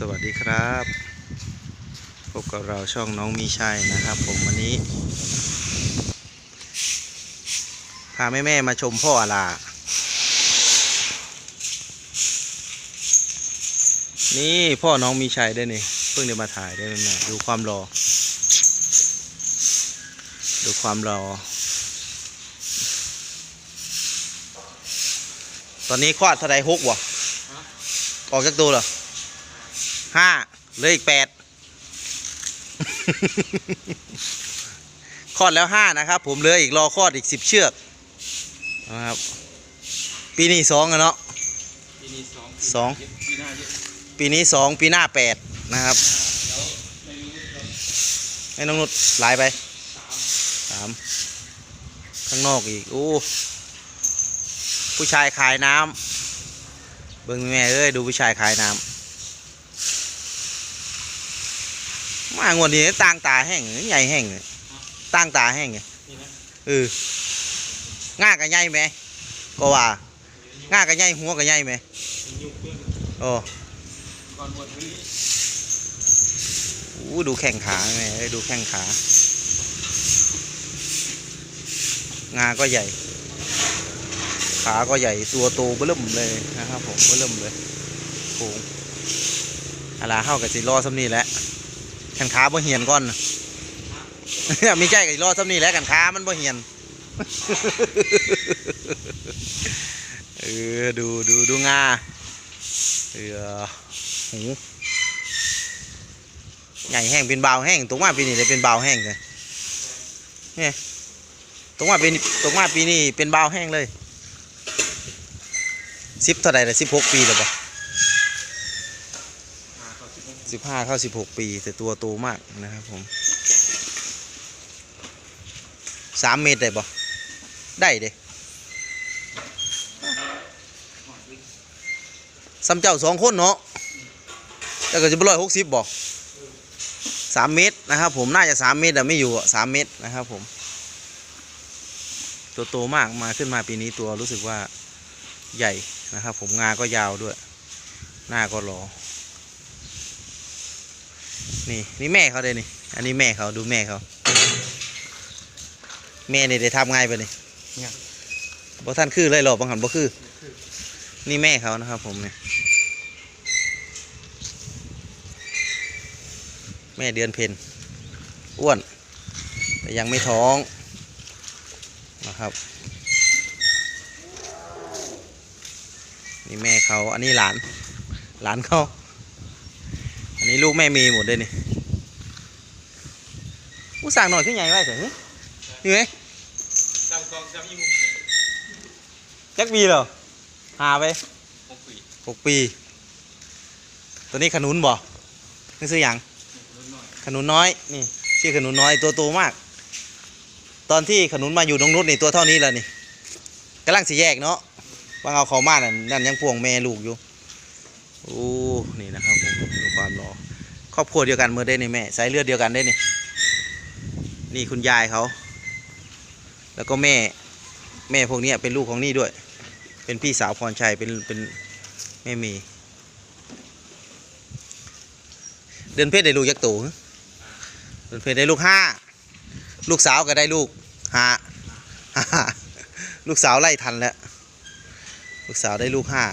สวัสดีครับ พบกับเราช่องน้องมีชัยนะครับ ผมวันนี้ พาแม่แม่ๆมาชมพ่ออาลา นี่พ่อน้องมีชัยได้วยนี่ เพิ่งได้มาถ่ายได้แม่แม่ๆดูความรอ ดูความรอ ตอนนี้ควาดเท่าไรหกวะออกจากตัวเหรอ ห้าเหลืออีกแปดคลอดแล้วห้านะครับ ผมเหลืออีกรอคลอดอีกสิบเชือกนะครับ ปีนี้สองอะเนาะปีนี้สองสองปีนี้สองปีหน้าแปดนะครับให้น้องนุชหลายไปสามข้างนอกอีกโอ้ผู้ชายขายน้ำเบิ่งแม่เอ้ยดูผู้ชายขายน้ำ มางวดนี้ต่างตาแห้งใหญ่แห้งต่างตาแห้งไงนี่นะเออง่ากับใหญ่ไหมก็ว่าง่ากับใหญ่หัวกับใหญ่ไหมอนโอ้อู้ดูแข้งขาแม่เอ้ยดูแข้งขางาก็ใหญ่ ขาก็ใหญ่ตัวโตเบิ่มเลยนะครับผมเบิ่มเลยโค้งอะไรเข้ากับสิรอซ้ำนี่แหละ แข้งขาบ่เหียนก่อนนะมีใจกับรอซ้ำนี่แหละแข้งขามันบ่เหียนเออดูดูดูงาเออหูใหญ่แห้งเป็นเบาแห้งตรงมาปีนี้เลยเป็นเบาแห้งเลยเนี่ยตรงมาปีนี้ตรงมาปีนี้เป็นเบาแห้งเลยสิบเท่าไหร่ละสิบหกปีแล้วปะหาเขา สิบห้าเข้าสิบหกปี แต่ตัวโตมากนะครับผมสามเมตรได้ปะได้เด้ซ้ำเจ้าสองคนเนาะแต่ก็จะเป็นร้อยหกสิบบอกสามเมตรนะครับผมน่าจะสามเมตรแต่ไม่อยู่สามเมตรนะครับผม ตัวโตมากมาขึ้นมาปีนี้ตัวรู้สึกว่าใหญ่นะครับผมงาก็ยาวด้วย หน้าก็รอ นี่นี่แม่เขาเลยนี่ อันนี้แม่เขาดูแม่เขา แม่นี่ได้ทำไงไปนี่บ่ท่านคือเลยหรอกบางหันบ่คือ นี่แม่เขานะครับ ผมเนี่ยแม่เดือนเพ็ญอ้วน แต่ยังไม่ท้องนะครับ นี่แม่เขาอันนี้หลาน หลานเขา อันนี้ลูกแม่มีหมดเลยนี่ผู้สั่งหน่อยขึ้นใหญ่ไว้เถอะนี่ไงจำกองจำยี่มุกจักปีเหรอหาไปหกปีหกปี ตัวนี้ขนุนบ่นี่ซื้อหยังรุ่นน้อยขนุนน้อยนี่ชื่อขนุนน้อยตัวโตมาก ตอนที่ขนุนมาอยู่ตรงนู้นนี่ตัวเท่านี้แล้วนี่กำลังสีแยกเนาะบางเอาเขามานั่นนั่นยังพวงแม่ลูกอยู่ โอ้นี่นะครับผมดูความรอครอบครัวเดียวกันเมื่อได้นี่แม่สายเลือดเดียวกันได้นี่นี่คุณยายเขา แล้วก็แม่ แม่พวกนี้เป็นลูกของนี่ด้วย เป็นพี่สาวพรชัยเป็นเป็นแม่เมี เดือนเพชรได้ลูกยักษ์ตฮะเดือนเพชรได้ลูกห้าลูกสาวก็ได้ลูกห้าลูกสาวไล่ทันแล้ว ลูกสาวได้ลูกห้า